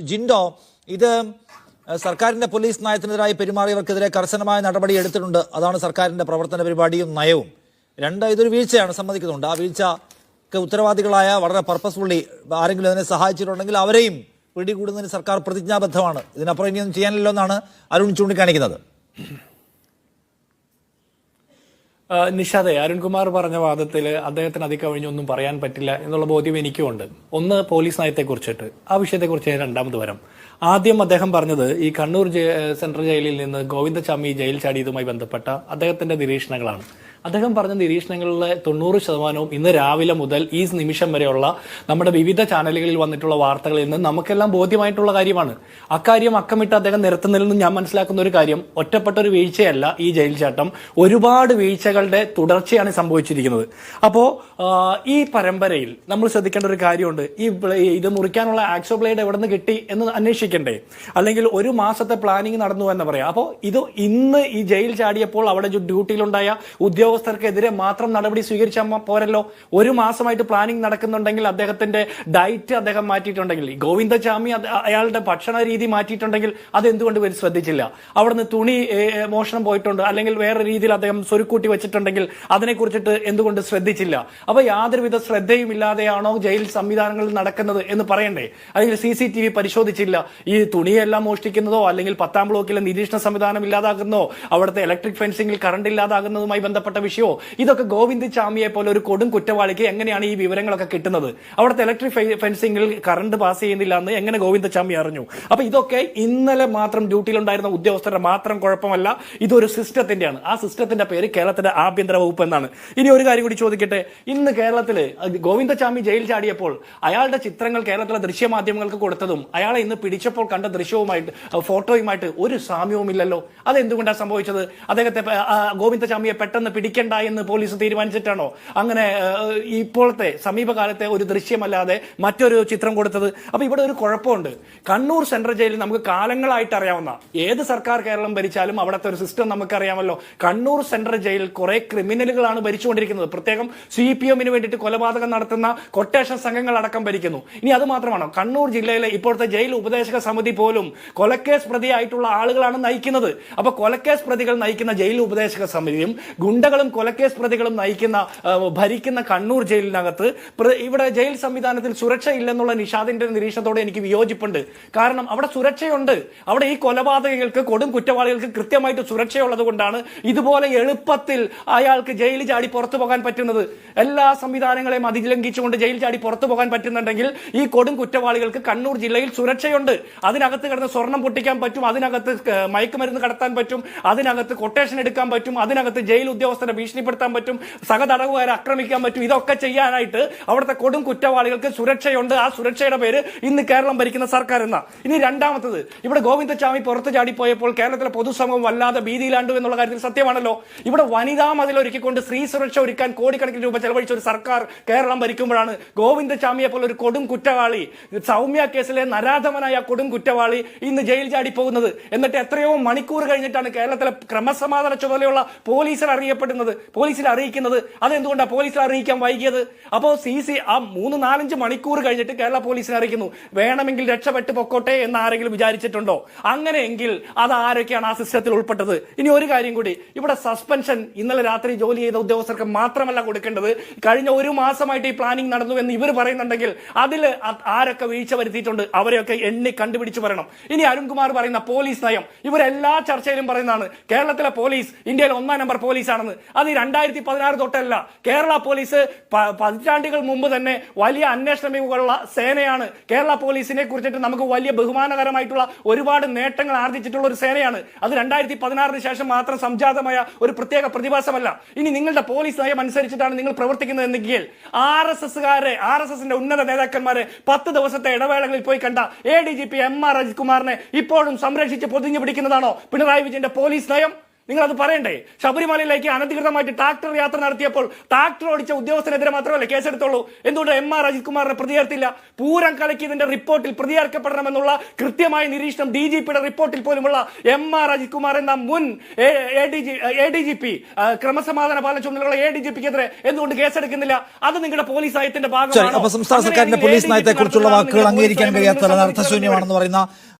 ജിൻഡോ ഇത് സർക്കാരിന്റെ പോലീസ് നയത്തിനെതിരായി പെരുമാറിയവർക്കെതിരെ കർശനമായ നടപടി എടുത്തിട്ടുണ്ട്. അതാണ് സർക്കാരിന്റെ പ്രവർത്തന പരിപാടിയും നയവും. രണ്ട് ഇതൊരു വീഴ്ചയാണ് സമ്മതിക്കുന്നുണ്ട്. ആ വീഴ്ചക്ക് ഉത്തരവാദികളായ വളരെ പർപ്പസ്ഫുള്ളി ആരെങ്കിലും അതിനെ സഹായിച്ചിട്ടുണ്ടെങ്കിൽ അവരെയും പിടികൂടുന്നതിന് സർക്കാർ പ്രതിജ്ഞാബദ്ധമാണ്. ഇതിനപ്പുറം ഇനിയൊന്നും ചെയ്യാനില്ലെന്നാണ് അരുൺ ചൂണ്ടിക്കാണിക്കുന്നത് ആ, നിഷാദെ അരുൺകുമാർ പറഞ്ഞ വാദത്തിൽ അദ്ദേഹത്തിന് അതികവിഞ്ഞൊന്നും പറയാൻ പറ്റില്ല എന്നുള്ള ബോധ്യം എനിക്കും ഉണ്ട് ഒന്ന് പോലീസ് നയത്തെക്കുറിച്ചിട്ട്. ആ വിഷയത്തെക്കുറിച്ച് ഞാൻ രണ്ടാമത് വരാം. ആദ്യം അദ്ദേഹം പറഞ്ഞത് ഈ കണ്ണൂർ സെൻട്രൽ ജയിലിൽ നിന്ന് ഗോവിന്ദ ഗോവിന്ദചാമി ജയിൽ ചാടിയതുമായി ബന്ധപ്പെട്ട അദ്ദേഹത്തിന്റെ നിരീക്ഷണങ്ങളാണ്. അദ്ദേഹം പറഞ്ഞ നിരീക്ഷണങ്ങളിലെ തൊണ്ണൂറ് ശതമാനവും ഇന്ന് രാവിലെ മുതൽ ഈ നിമിഷം വരെയുള്ള നമ്മുടെ വിവിധ ചാനലുകളിൽ വന്നിട്ടുള്ള വാർത്തകളിൽ നിന്ന് നമുക്കെല്ലാം ബോധ്യമായിട്ടുള്ള കാര്യമാണ്. അക്കാര്യം അക്കമിട്ട് അദ്ദേഹം നിരത്തുന്നതിൽ നിന്ന് ഞാൻ മനസ്സിലാക്കുന്ന ഒരു കാര്യം ഒറ്റപ്പെട്ട ഒരു വീഴ്ചയല്ല ഈ ജയിൽ ചാട്ടം ഒരുപാട് വീഴ്ചകളുടെ തുടർച്ചയാണ് സംഭവിച്ചിരിക്കുന്നത്. അപ്പോ ഈ പരമ്പരയിൽ നമ്മൾ ശ്രദ്ധിക്കേണ്ട ഒരു കാര്യമുണ്ട്. ഈ ഇത് മുറിക്കാനുള്ള ആക്സോ ബ്ലേഡ് എവിടെ നിന്ന് കിട്ടി എന്ന് അന്വേഷിക്കണ്ടേ? അല്ലെങ്കിൽ ഒരു മാസത്തെ പ്ലാനിങ് നടന്നു എന്ന് പറയാം. അപ്പോൾ ഇത് ഇന്ന് ഈ ജയിൽ ചാടിയപ്പോൾ അവിടെ ഡ്യൂട്ടിയിലുണ്ടായ ഡ്യൂട്ടിയിലുണ്ടായ ഉദ്യോഗസ്ഥർക്കെതിരെ മാത്രം നടപടി സ്വീകരിച്ചാൽ പോരല്ലോ. ഒരു മാസമായിട്ട് പ്ലാനിംഗ് നടക്കുന്നുണ്ടെങ്കിൽ അദ്ദേഹത്തിന്റെ ഡയറ്റ് അദ്ദേഹം മാറ്റിയിട്ടുണ്ടെങ്കിൽ ഗോവിന്ദചാമി അയാളുടെ ഭക്ഷണ രീതി മാറ്റിയിട്ടുണ്ടെങ്കിൽ അത് എന്തുകൊണ്ട് ഇവർ ശ്രദ്ധിച്ചില്ല? അവിടുന്ന് തുണി മോഷണം പോയിട്ടുണ്ട്. അല്ലെങ്കിൽ വേറെ രീതിയിൽ അദ്ദേഹം സ്വരുക്കൂട്ടി വെച്ചിട്ടുണ്ടെങ്കിൽ അതിനെക്കുറിച്ചിട്ട് എന്തുകൊണ്ട് ശ്രദ്ധിച്ചില്ല? അപ്പൊ യാതൊരുവിധ ശ്രദ്ധയും ഇല്ലാതെയാണോ ജയിൽ സംവിധാനങ്ങൾ നടക്കുന്നത് എന്ന് പറയണ്ടേ? അല്ലെങ്കിൽ സി സി ടി വി പരിശോധിച്ചില്ല? ഈ തുണിയെല്ലാം മോഷ്ടിക്കുന്നതോ അല്ലെങ്കിൽ പത്താം ബ്ലോക്കിലെ നിരീക്ഷണ സംവിധാനം ഇല്ലാതാകുന്നതോ അവിടുത്തെ ഇലക്ട്രിക് ഫെൻസിംഗിൽ കറണ്ട് ഇല്ലാതാകുന്നതുമായി ബന്ധപ്പെട്ട വിഷയമോ? ഇതൊക്കെ ഗോവിന്ദ് ചാമിയെ പോലെ ഒരു കൊടും കുറ്റവാളിക്ക് എങ്ങനെയാണ് ഈ വിവരങ്ങളൊക്കെ കിട്ടുന്നത്? അവിടുത്തെ ഇലക്ട്രിക് ഫെൻസിംഗിൽ കറണ്ട് പാസ് ചെയ്യുന്നില്ല എന്ന് എങ്ങനെ ഗോവിന്ദ് ചാമി അറിഞ്ഞു? അപ്പൊ ഇതൊക്കെ ഇന്നലെ മാത്രം ഡ്യൂട്ടിയിലുണ്ടായിരുന്ന ഉദ്യോഗസ്ഥരുടെ മാത്രം കുഴപ്പമല്ല ഇതൊരു സിസ്റ്റത്തിന്റെയാണ്. ആ സിസ്റ്റത്തിന്റെ പേര് കേരളത്തിന്റെ ആഭ്യന്തര വകുപ്പ് എന്നാണ്. ഇനി ഒരു കാര്യം കൂടി ചോദിക്കട്ടെ. ഇന്ന് കേരളത്തിൽ ഗോവിന്ദചാമി ജയിൽ ചാടിയപ്പോൾ അയാളുടെ ചിത്രങ്ങൾ കേരളത്തിലെ ദൃശ്യ മാധ്യമങ്ങൾക്ക് കൊടുത്തതും അയാളെ ഇന്ന് പിടിച്ചപ്പോൾ കണ്ട ദൃശ്യവുമായിട്ട് ഫോട്ടോയുമായിട്ട് ഒരു സാമ്യവും ഇല്ലല്ലോ അതെന്തുകൊണ്ടാണ് സംഭവിച്ചത്? അദ്ദേഹത്തെ ഗോവിന്ദ ചാമിയെ ഗോവിന്ദചാമിയെ പെട്ടെന്ന് പിടിക്കണ്ട എന്ന് പോലീസ് തീരുമാനിച്ചിട്ടാണോ? അങ്ങനെ ഇപ്പോഴത്തെ സമീപകാലത്തെ ഒരു ദൃശ്യമല്ലാതെ മറ്റൊരു ചിത്രം കൊടുത്തത്. അപ്പൊ ഇവിടെ ഒരു കുഴപ്പമുണ്ട്. കണ്ണൂർ സെൻട്രൽ ജയിലിൽ നമുക്ക് കാലങ്ങളായിട്ട് അറിയാവുന്ന ഏത് സർക്കാർ കേരളം ഭരിച്ചാലും അവിടുത്തെ ഒരു സിസ്റ്റം നമുക്കറിയാമല്ലോ. കണ്ണൂർ സെൻട്രൽ ജയിലിൽ കുറെ ക്രിമിനലുകളാണ് ഭരിച്ചുകൊണ്ടിരിക്കുന്നത്. പ്രത്യേകം സി പി എമ്മിന് വേണ്ടിയിട്ട് കൊലപാതകം നടത്തുന്ന കൊട്ടേഷൻ സംഘങ്ങൾ അടക്കം ഭരിക്കുന്നു. ഇനി അത് മാത്രമാണോ? കണ്ണൂർ ജില്ലയിലെ ഇപ്പോഴത്തെ ജയിൽ ഉപദേശക സമിതി പോലും കൊലക്കേസ് പ്രതിയായിട്ടുള്ള ആളുകളാണ് നയിക്കുന്നത്. അപ്പൊ കൊലക്കേസ് പ്രതികൾ നയിക്കുന്ന ജയിൽ ഉപദേശക സമിതിയും ഗുണ്ടകളും കൊലക്കേസ് പ്രതികളും നയിക്കുന്ന ഭരിക്കുന്ന കണ്ണൂർ ജയിലിനകത്ത് ഇവിടെ ജയിൽ സംവിധാനത്തിൽ സുരക്ഷ ഇല്ലെന്നുള്ള നിഷാദിന്റെ നിരീക്ഷണത്തോടെ എനിക്ക് വിയോജിപ്പുണ്ട്. കാരണം അവിടെ സുരക്ഷയുണ്ട്. അവിടെ ഈ കൊലപാതകങ്ങൾക്ക് കൊടും കുറ്റവാളികൾക്ക് കൃത്യമായിട്ട് സുരക്ഷയുള്ളത് കൊണ്ടാണ് ഇതുപോലെ എളുപ്പത്തിൽ അയാൾക്ക് ജയിലിൽ ചാടി പുറത്തു പോകാൻ പറ്റുന്നത്. എല്ലാ സംവിധാനങ്ങളെയും അതിലംഘിച്ചുകൊണ്ട് ജയിൽ ചാടി പുറത്തു പോകാൻ പറ്റുന്നുണ്ടെങ്കിൽ ഈ കൊടും കുറ്റവാളികൾക്ക് കണ്ണൂർ ജില്ലയിൽ സുരക്ഷയുണ്ട്. അതിനകത്ത് കിടന്ന് സ്വർണം പൊട്ടിക്കാൻ പറ്റും അതിനകത്ത് മയക്കുമരുന്ന് കടത്താൻ പറ്റും അതിനകത്ത് കൊട്ടേഷൻ എടുക്കാൻ പറ്റും അതിനകത്ത് ജയിൽ ഉദ്യോഗസ്ഥരെ ഭീഷണിപ്പെടുത്താൻ പറ്റും സഹതടവുകാരെ ആക്രമിക്കാൻ പറ്റും ഇതൊക്കെ ചെയ്യാനായിട്ട് അവിടുത്തെ കൊടും കുറ്റവാളികൾക്ക് സുരക്ഷയുണ്ട്. ആ സുരക്ഷയുടെ പേര് ഇന്ന് കേരളം ഭരിക്കുന്ന സർക്കാർ എന്നാ. ഇനി രണ്ടാമത്തത് ഇവിടെ ഗോവിന്ദചാമി പുറത്തു ചാടിപ്പോയപ്പോൾ കേരളത്തിലെ പൊതുസമൂഹം വല്ലാതെ ഭീതിയിലാണ്ടു എന്നുള്ള കാര്യത്തിൽ സത്യമാണല്ലോ. ഇവിടെ വനിതാ മതിൽ ഒരുക്കിക്കൊണ്ട് സ്ത്രീ സുരക്ഷ ഒരുക്കാൻ കോടിക്കണക്കിന് രൂപ ചെലവഴിച്ച ഒരു സർക്കാർ കേരളം ഭരിക്കുമ്പോഴാണ് ഗോവിന്ദചാമിയെ പോലെ ഒരു കൊടും കുറ്റവാളി സൗമ്യ കേസിലെ നരാധമനായ കൊടും കുറ്റവാളി ഇന്ന് ജയിൽ ചാടി പോകുന്നത് എന്നിട്ട് എത്രയോ മണിക്കൂർ കഴിഞ്ഞിട്ടാണ് കേരളത്തിലെ ക്രമസമാധാന ചുമതലയുള്ള പോലീസിൽ അറിയപ്പെടുന്നത്. പോലീസിൽ അറിയിക്കുന്നത്? അതെന്തുകൊണ്ടാണ് പോലീസിൽ അറിയിക്കാൻ വൈകിയത്? അപ്പോൾ സി സി ആ മൂന്ന് നാലഞ്ച് മണിക്കൂർ കഴിഞ്ഞിട്ട് കേരള പോലീസിനെ അറിയിക്കുന്നു. വേണമെങ്കിൽ രക്ഷപ്പെട്ട് പൊക്കോട്ടെ എന്ന് ആരെങ്കിലും വിചാരിച്ചിട്ടുണ്ടോ? അങ്ങനെയെങ്കിൽ അത് ആരൊക്കെയാണ് ആ സിസ്റ്റത്തിൽ ഉൾപ്പെട്ടത്? ഇനി ഒരു കാര്യം കൂടി. ഇവിടെ സസ്പെൻഷൻ ഇന്നലെ രാത്രി ജോലി ചെയ്ത ഉദ്യോഗസ്ഥർക്ക് മാത്രമല്ല കൊടുക്കേണ്ടത്. കഴിഞ്ഞ ഒരു മാസമായിട്ട് ഈ പ്ലാനിംഗ് നടന്നു എന്ന് ഇവർ പറയുന്നുണ്ടെങ്കിൽ അതിൽ ആരൊക്കെ വീഴ്ച വരുത്തിയിട്ടുണ്ട് അവരെയൊക്കെ എണ്ണി കണ്ടുപിടിച്ച് പറയണം ഇനി അരുൺകുമാർ പറയുന്ന പോലീസ് നയം. ഇവരെല്ലാ ചർച്ചയിലും പറയുന്നതാണ്. കേരളത്തിലെ പോലീസ് ഇന്ത്യയിലെ ഒന്നാം നമ്പർ പോലീസ് ആണെന്ന് അത് രണ്ടായിരത്തി പതിനാറ് തൊട്ടല്ല. കേരള പോലീസ് പതിറ്റാണ്ടുകൾ മുമ്പ് തന്നെ വലിയ അന്വേഷണ മികവുള്ള സേനയാണ്. കേരള പോലീസിനെ കുറിച്ചിട്ട് നമുക്ക് വലിയ ബഹുമാനകരമായിട്ടുള്ള ഒരുപാട് നേട്ടങ്ങൾ ആർജിച്ചിട്ടുള്ള ഒരു സേനയാണ്. അത് രണ്ടായിരത്തി പതിനാറിന് ശേഷം മാത്രം സംജാതമായ ഒരു പ്രത്യേക പ്രതിഭാസമല്ല. ഇനി നിങ്ങളുടെ പോലീസ് നയം അനുസരിച്ചിട്ടാണ് നിങ്ങൾ പ്രവർത്തിക്കുന്നത് എന്നെങ്കിൽ ആർ എസ് എസ്കാരെ ആർ എസ് എസിന്റെ ഉന്നത നേതാക്കന്മാരെ പത്ത് ദിവസത്തെ ഇടവേളകളിൽ പോയി കണ്ട A D G P M R Ajith കുമാറിനെ ഇപ്പോഴും സംരക്ഷിച്ച് പൊതിഞ്ഞു പിടിക്കുന്നതാണോ പിണറായി വിജയന്റെ പോലീസ് നയം? നിങ്ങൾ അത് പറയണ്ടേ? ശബരിമലയിലേക്ക് അനധികൃതമായിട്ട് ട്രാക്ടർ യാത്ര നടത്തിയപ്പോൾ ട്രാക്ടർ ഓടിച്ച ഉദ്യോഗസ്ഥനെതിരെ മാത്രമല്ല കേസെടുത്തുള്ളൂ? എന്തുകൊണ്ട് എം ആർ അജിത് കുമാറിനെ പ്രതിയേർത്തില്ല? പൂരം കലക്കിയതിന്റെ റിപ്പോർട്ടിൽ പ്രതികരിക്കപ്പെടണമെന്നുള്ള കൃത്യമായ നിരീക്ഷണം ഡി ജി പിയുടെ റിപ്പോർട്ടിൽ പോലുമുള്ള എം ആർ അജിത് കുമാർ എന്ന മുൻ എ ഡി ജി പി ക്രമസമാധാന പാലന ചുമതലയുള്ള എ ഡി ജി പിക്കെതിരെ എന്തുകൊണ്ട് കേസെടുക്കുന്നില്ല? അത് നിങ്ങളുടെ പോലീസ് നയത്തിന്റെ ഭാഗമാണ് സംസ്ഥാന സർക്കാരിന്റെ പോലീസ് നയത്തെ കുറിച്ചുള്ള വാക്കുകൾ അംഗീകരിക്കാൻ കഴിയാത്ത അർത്ഥശൂന്യമാണെന്ന് പറയുന്ന